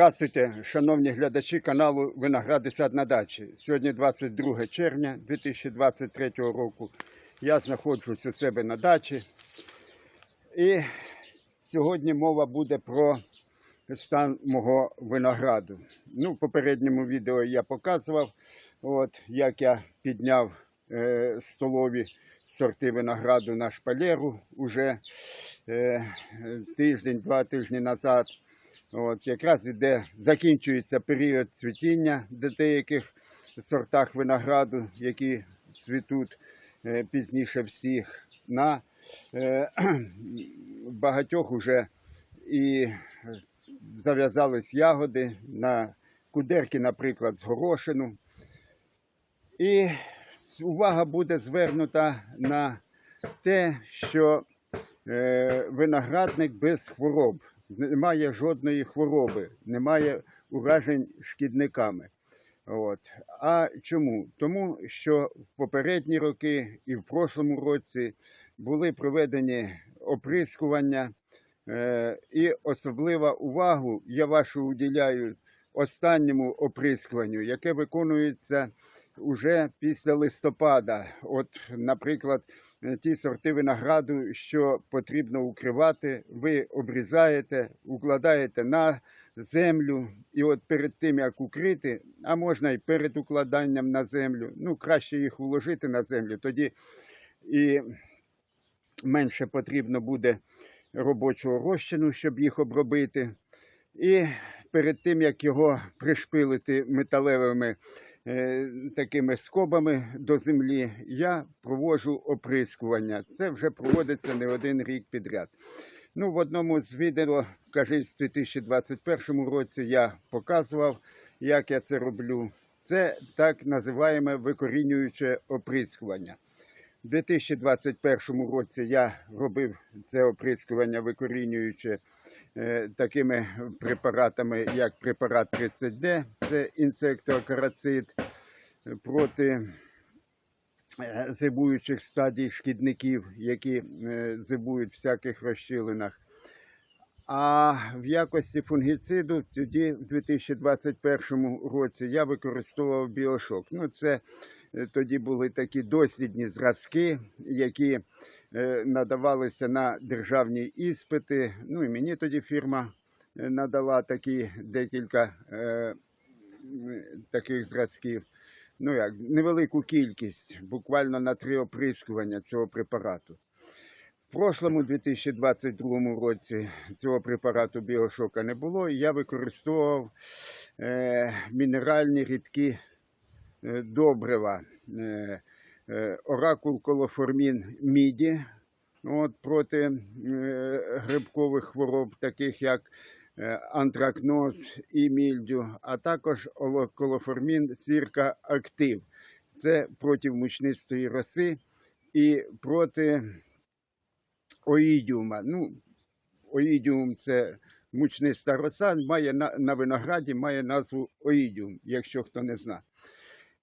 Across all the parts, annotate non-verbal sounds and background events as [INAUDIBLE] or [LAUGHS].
Здравствуйте, шановні глядачі каналу Виногради сад на дачі. Сьогодні 22 червня 2023 року. Я знаходжусь у себе на дачі. І сьогодні мова буде про стан мого винограду. Ну, в попередньому відео я показував, от, як я підняв е, столові сорти винограду на шпалеру уже е, тиждень-два тижні назад. От, якраз іде, закінчується період цвітіння до деяких сортах винограду, які цвітуть е, пізніше всіх. На е, [CLEARS THROAT] багатьох уже і зав'язались ягоди на кудерки, наприклад, з горошину. І увага буде звернута на те, що е, виноградник без хвороб немає жодної хвороби, немає уражень шкідниками. От. А чому? Тому що в попередні роки і в прошлому році були проведені оприскування, е, і особлива увагу я вашу уділяю останньому оприскуванню, яке виконується уже після листопада. От, наприклад, е, ті сорти винограду, що потрібно укривати, ви обрізаєте, укладаєте на землю. І от перед тим, як укрити, а можна і перед укладанням на землю, ну краще їх уложити на землю, тоді і менше потрібно буде робочого розчину, щоб їх обробити. І перед тим, як його пришпилити металевими такими скобами до землі, я проводжу оприскування. Це вже проводиться не один рік підряд. Ну, в одному з відео, кажись, в 2021 році я показував, як я це роблю. Це так називаємо викорінююче оприскування. У 2021 році я робив це оприскування викорінююче е, такими препаратами, як препарат 30D, це інсектоакарацид е, проти е, зимуючих стадій шкідників, які е, зимують в всяких розщілинах. А в якості фунгіциду тоді, в 2021 році, я використовував біошок. Ну, це е, тоді були такі дослідні зразки, які е, надавалися на державні іспити. Ну і мені тоді фірма е, надала такі декілька е, таких зразків. Ну як невелику кількість, буквально на три оприскування цього препарату. В прошлому 2022 році цього препарату біошока не було. Я використовував е, мінеральні рідкі е, добрива. Е, е, оракул колоформін міді от, проти е, грибкових хвороб, таких як е, антракноз і мільдю, а також оло- колоформін сірка актив. Це проти мучнистої роси і проти оїдіума. Ну, оїдіум це мучниста роса, має на, на винограді має назву оїдіум, якщо хто не знає.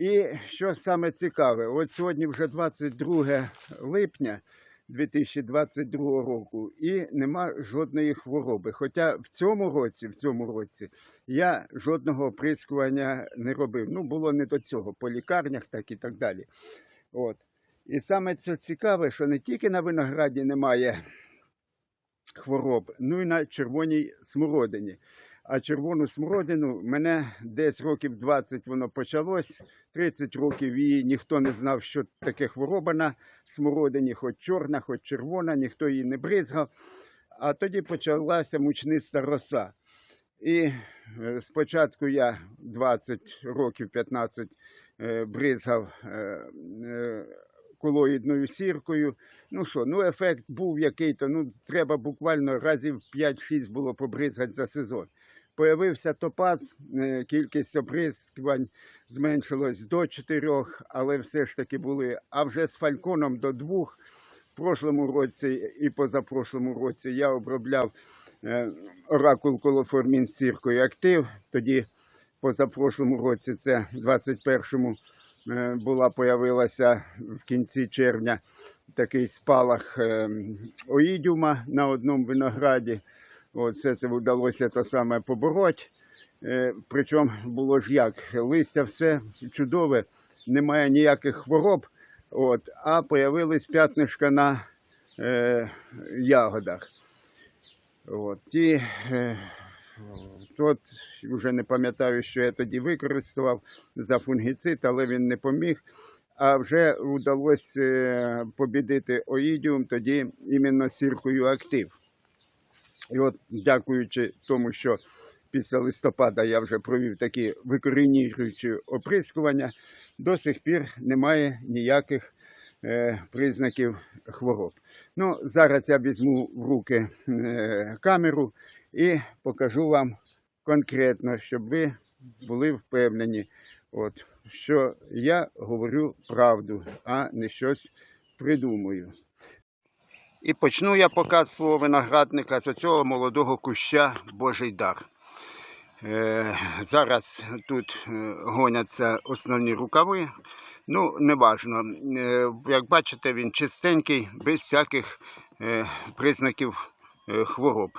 І що саме цікаве, от сьогодні вже 22 липня 2022 року, і нема жодної хвороби. Хоча в цьому році, в цьому році я жодного оприскування не робив. Ну, було не до цього, по лікарнях, так і так далі. От. І саме це цікаве, що не тільки на винограді немає хвороб, ну і на червоній смородині. А червону смородину мене десь років 20 воно почалось, 30 років її ніхто не знав, що таке хвороба на смородині, хоч чорна, хоч червона, ніхто її не бризгав. А тоді почалася мучниста роса. І е, спочатку я 20 років 15 е, бризгав е, колоїдною сіркою. Ну що, ну ефект був який-то, ну треба буквально разів 5-6 було побризгати за сезон. Появився топаз, е, кількість оприскувань зменшилась до 4, але все ж таки були. А вже з фальконом до 2 в прошлому році і позапрошлому році я обробляв е, оракул колоформін сіркою актив. Тоді позапрошлому році, це в 21-му, е, була появилася в кінці червня такий спалах е, оїдіума на одному винограді. Все це вдалося то саме побороти. Е, Причому було ж як, листя все чудове, немає ніяких хвороб, от, а появились п'ятнишка на е, ягодах. От, ті, е, Тот вже не пам'ятаю, що я тоді використовував за фунгіцид, але він не поміг. А вже вдалося е, побідити оїдіум тоді іменно сіркою актив. І от, дякуючи тому, що після листопада я вже провів такі викорінюючі оприскування, до сих пір немає ніяких е, признаків хвороб. Ну, зараз я візьму в руки е, камеру і покажу вам конкретно, щоб ви були впевнені, от, що я говорю правду, а не щось придумую. І почну я показ свого виноградника з цього молодого куща Божий дар. Е, зараз тут е, гоняться основні рукави. Ну, неважно. Е, як бачите, він чистенький, без всяких признаків хвороб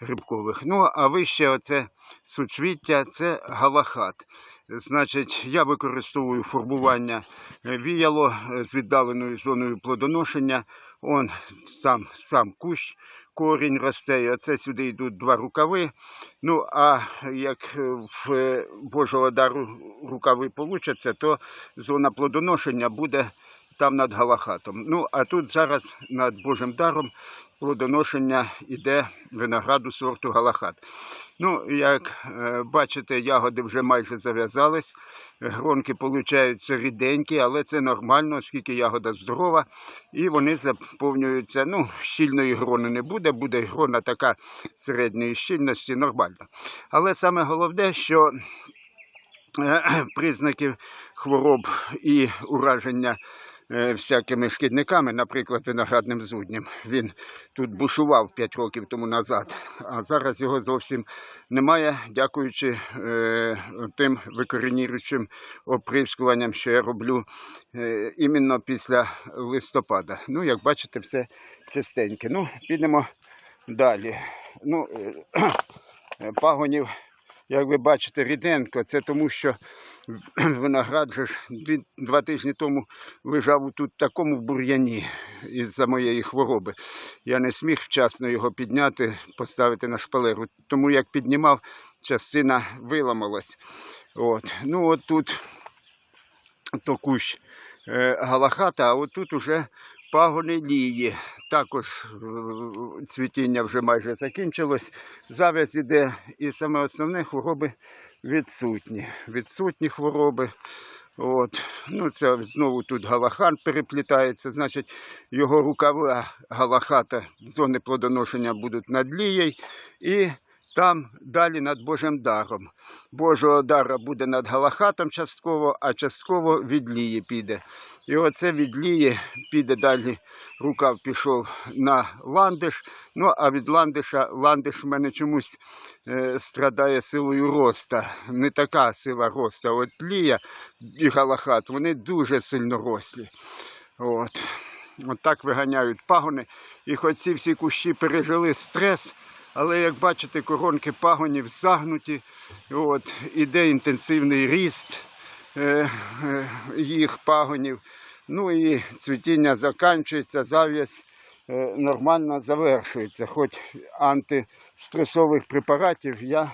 грибкових. Ну, а вище оце суцвіття це галахат. Значить, я використовую фарбування е, віяло з віддаленою зоною плодоношення. Он сам, сам кущ, корінь росте, і оце сюди йдуть два рукави. Ну, а як е, в е, Божого дару рукави получаться, то зона плодоношення буде там над галахатом. Ну, а тут зараз над Божим даром плодоношення йде винограду сорту галахат. Ну, як е, бачите, ягоди вже майже зав'язались, гронки получаються ріденькі, але це нормально, оскільки ягода здорова, і вони заповнюються. Ну, щільної грони не буде, буде грона така середньої щільності, нормально. Але саме головне, що е, [CLEARS THROAT] признаків хвороб і ураження всякими шкідниками, наприклад, виноградним зудням. Він тут бушував 5 років тому назад, а зараз його зовсім немає, дякуючи е, тим викорінюючим оприскуванням, що я роблю е, іменно після листопада. Ну, як бачите, все чистеньке. Ну, підемо далі. Ну, е, [CLEARS THROAT] пагонів як ви бачите, ріденько, це тому, що виноград же ж два тижні тому лежав тут такому бур'яні із-за моєї хвороби. Я не сміг вчасно його підняти, поставити на шпалеру. Тому як піднімав, частина виламалась. От. Ну от тут то кущ е, галахата, а отут уже пагони лії. Також е, цвітіння вже майже закінчилось. Зав'яз іде, і саме основне хвороби відсутні. Відсутні хвороби. От. Ну, це знову тут галахан переплітається, значить, його рукава галахата, зони плодоношення будуть над лією, і там далі над Божим даром. Божого дара буде над галахатом частково, а частково від лії піде. І оце від лії піде далі. Рукав пішов на ландиш. Ну а від ландиша ландиш в мене чомусь е, страдає силою роста. Не така сила роста. От лія і галахат, вони дуже сильно рослі. От. От так виганяють пагони. І хоч ці всі кущі пережили стрес, але як бачите, коронки пагонів загнуті. От, іде інтенсивний ріст е, е, їх пагонів. Ну і цвітіння закінчується, зав'язь е, нормально завершується. Хоч антистресових препаратів я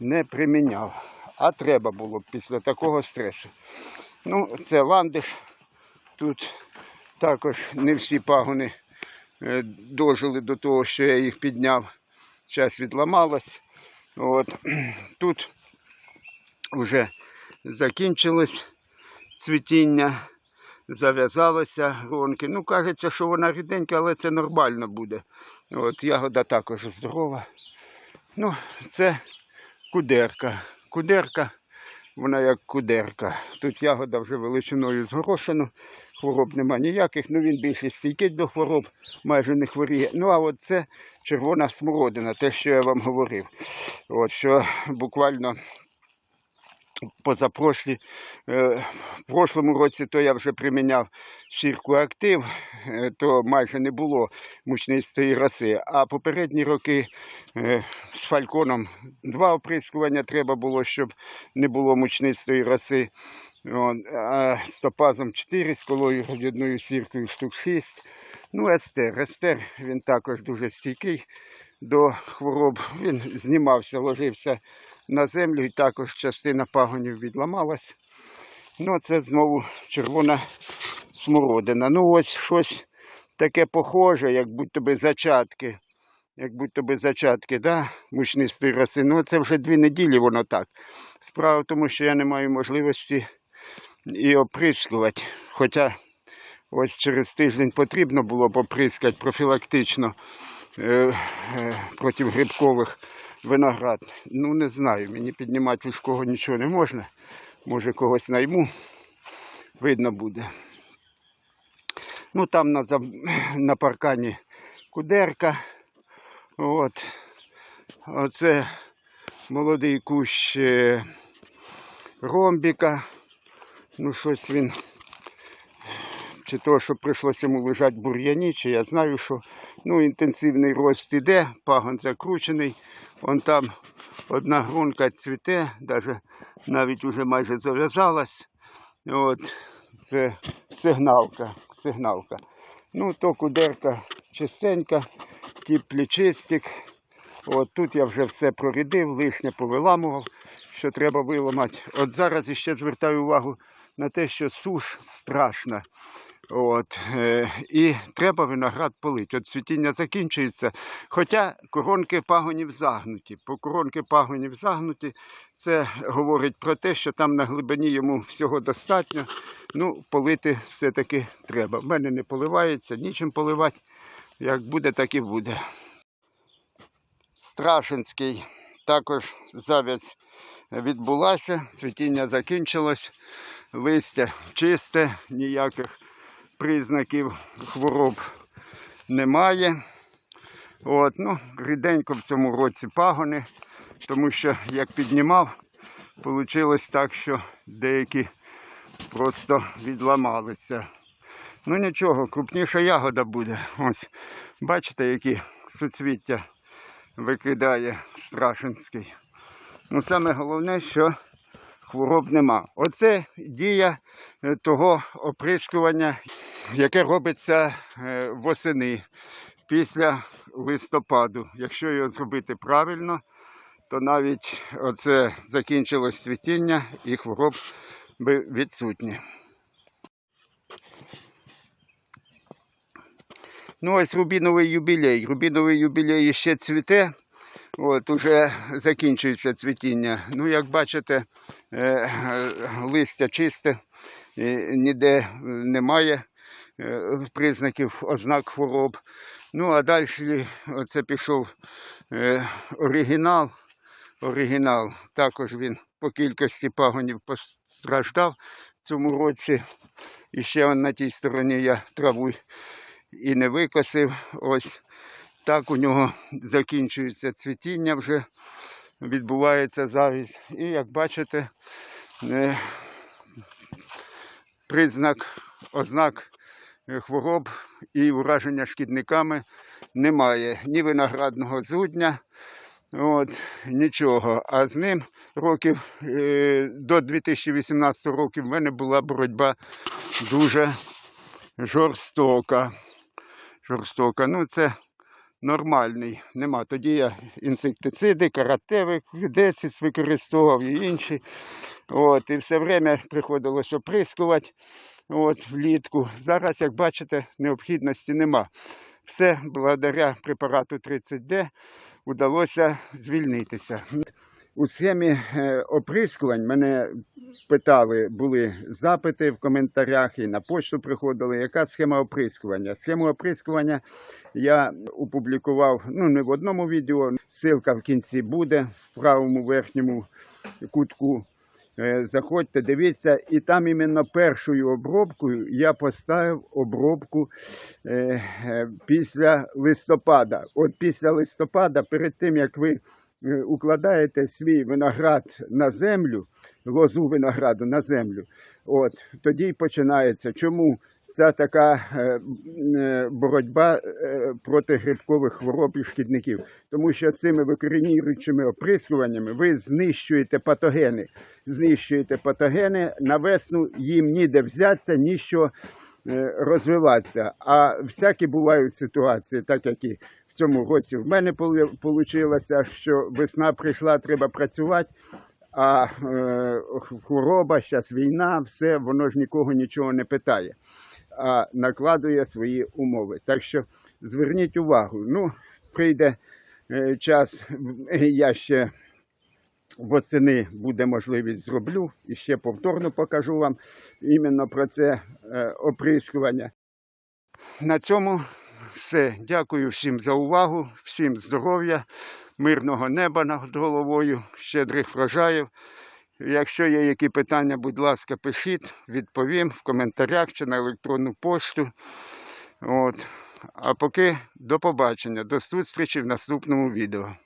не приміняв. А треба було після такого стресу. Ну, це ландиш. Тут також не всі пагони е, дожили до того, що я їх підняв. Час відламалась. От. [CLEARS THROAT] Тут вже закінчилось цвітіння, зав'язалося гронки. Ну, кажеться, що вона ріденька, але це нормально буде. От, ягода також здорова. Ну, це кудерка. Кудерка, вона як кудерка. Тут ягода вже величиною згорошена, хвороб нема ніяких, ну він більше стійкий до хвороб, майже не хворіє. Ну а от це червона смородина, те, що я вам говорив. От що буквально позапрошлі. Е, В прошлому році то я вже приміняв сірку актив, е, то майже не було мучнистої роси. А попередні роки е, з фальконом два оприскування треба було, щоб не було мучнистої роси. А з топазом 4, з колою одною сіркою штук 6. Ну, естер. Естер він також дуже стійкий до хвороб. Він знімався, ложився на землю і також частина пагонів відламалась. Ну, це знову червона смородина. Ну, ось щось таке похоже, як будто би зачатки. Як будто би зачатки, да, мучнистої роси. Ну, це вже дві неділі воно так. Справа в тому, що я не маю можливості і оприскувати. Хоча ось через тиждень потрібно було б оприскати профілактично е, е, проти грибкових виноград. Ну, не знаю, мені піднімати вузького нічого не можна. Може когось найму, видно буде. Ну, там на, на паркані кудерка. От. Оце молодий кущ е, ромбіка. Ну, щось він. Чи то, що прийшлося йому лежати бур'яні, чи я знаю, що ну, інтенсивний рост іде, пагон закручений. Вон там одна грунка цвіте, даже, навіть уже майже зав'язалась. От, це сигналка, сигналка. Ну, то кудерка чистенька, тіп плечистик. От тут я вже все прорядив, лишнє повиламував, що треба виламати. От зараз іще звертаю увагу на те, що суш страшна. От, е, і треба виноград полити. От цвітіння закінчується. Хоча коронки пагонів загнуті. По коронки пагонів загнуті, це говорить про те, що там на глибині йому всього достатньо. Ну, полити все-таки треба. В мене не поливається, нічим поливати. Як буде, так і буде. Страшинський також зав'язь відбулася, цвітіння закінчилось, листя чисте, ніяких признаків хвороб немає. От, ну, ріденько в цьому році пагони, тому що як піднімав, вийшло так, що деякі просто відламалися. Ну нічого, крупніша ягода буде. Ось, бачите, які суцвіття викидає Страшинський. Ну, саме головне, що хвороб нема. Оце дія е, того оприскування, яке робиться е, восени після листопаду. Якщо його зробити правильно, то навіть оце закінчилось цвітіння і хвороб відсутні. Ну, ось рубіновий юбілей. Рубіновий юбілей ще цвіте. От, уже закінчується цвітіння. Ну, як бачите, е, е, листя чисте, ніде немає е, признаків ознак хвороб. Ну, а далі оце пішов оригінал. Оригінал. Також він по кількості пагонів постраждав в цьому році. І ще на тій стороні я траву і не викосив. Ось так у нього закінчується цвітіння вже, відбувається завість. І як бачите, е, признак, ознак е, хвороб і ураження шкідниками немає. Ні виноградного зудня, от, нічого. А з ним років е, до 2018 року в мене була боротьба дуже жорстока. Жорстока. Ну, це нормальний. Нема. Тоді я інсектициди, каратевик, децис використовував і інші. От, і все время приходилось оприскувати от, влітку. Зараз, як бачите, необхідності нема. Все благодаря препарату 30D вдалося звільнитися. У схемі е, оприскувань мене питали, були запити в коментарях і на почту приходили, яка схема оприскування. Схему оприскування я опублікував ну, не в одному відео, ссылка в кінці буде в правому верхньому кутку. Е, Заходьте, дивіться, і там іменно першою обробкою я поставив обробку е, після листопада. От після листопада, перед тим як ви укладаєте свій виноград на землю, лозу винограду на землю, от, тоді й починається. Чому ця така е, е, боротьба е, проти грибкових хвороб і шкідників? Тому що цими викорінюючими оприскуваннями ви знищуєте патогени. Знищуєте патогени, на весну їм ніде взятися, ніщо е, розвиватися. А всякі бувають ситуації, так як і цьому році в мене вийшло, що весна прийшла, треба працювати. А е, хвороба, зараз війна, все, воно ж нікого нічого не питає, а накладує свої умови. Так що зверніть увагу. Ну, прийде е, час, [LAUGHS] я ще восени буде можливість зроблю і ще повторно покажу вам іменно про це е, оприскування. На цьому все. Дякую всім за увагу, всім здоров'я, мирного неба над головою, щедрих врожаїв. Якщо є які питання, будь ласка, пишіть, відповім в коментарях чи на електронну пошту. От. А поки до побачення, до зустрічі в наступному відео.